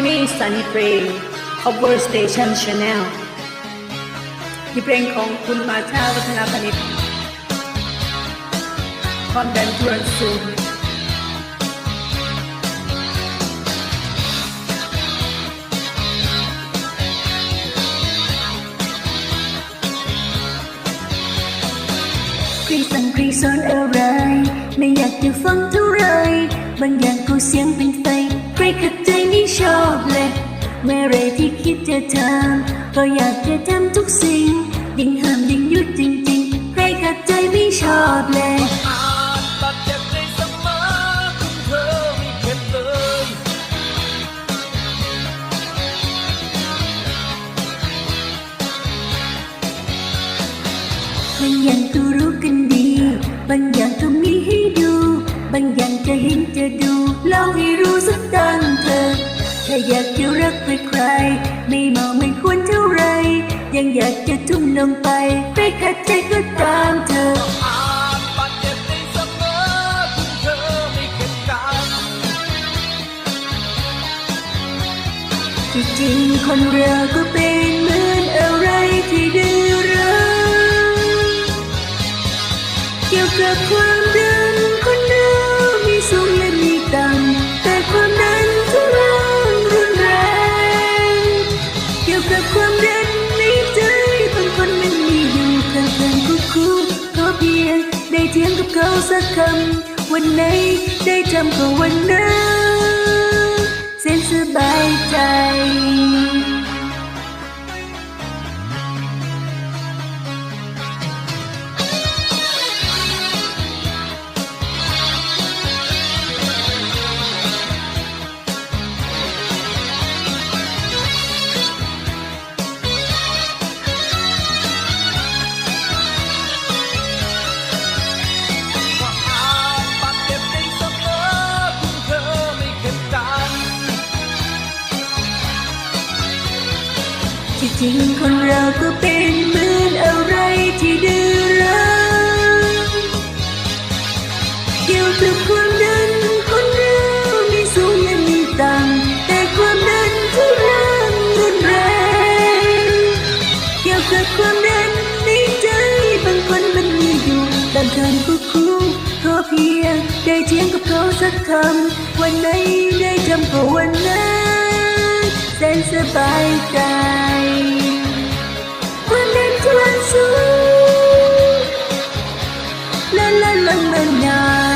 ที่นี่ Sunny Play Cover Station Channel ที่เพลงของคุณมาชาวัฒนาพนิชความดันทวนสูงครสั่งใครสอนอะไรไม่อยากจะฟังเท่าไรบางอย่างก็เสียงเป็นไฟใครขัดใจ ชอบเลยเมื่อไรที่คิดจะทำก็อยากจะทำทุกสิ่ง ยิ่งห้ามยิ่งหยุดจริงๆ ใครขัดใจไม่ชอบเลยอาจบาดเจ็บในเสมอคุณเธอไม่เข็ดเลยบางอย่างก็รู้กันดี บางอย่างก็มีให้ดู บางอย่างจะเห็นจะดูลองให้รู้สักตั้งเถอะถ้าอยากจะรักใครๆไม่มองไม่ควรเท่าไร ยังอยากจะทุ่มลงไปใครขัดใจก็ตามเธออาจบาดเจ็บในเสมอคุณเธอไม่เข็ดกันที่จริงคนเราก็เป็นเหมือน ความดันในใจบางคนมันมีอยู่ข้างกันคู่คู่ขอเพียงได้เทียงกับเขาสักคำวันไหนได้จำก็วันนั้นเส้นสบายใจ จริงคนเราก็เป็นเหมือนอะไรที่ดื้อรั้นเกี่ยวกับความดันคนเรามีสูงและมีต่ำแต่ความดันทุรังรุนแรงเกี่ยวกับความดันในใจบางคนมันมีอยู่ตามการควบคุมขอเพียงได้เทียงกับเขาสักคำวันไหนได้ทำก็วันนั้น แสนสบายใจความดันทวนสูงละละละละนายความดัน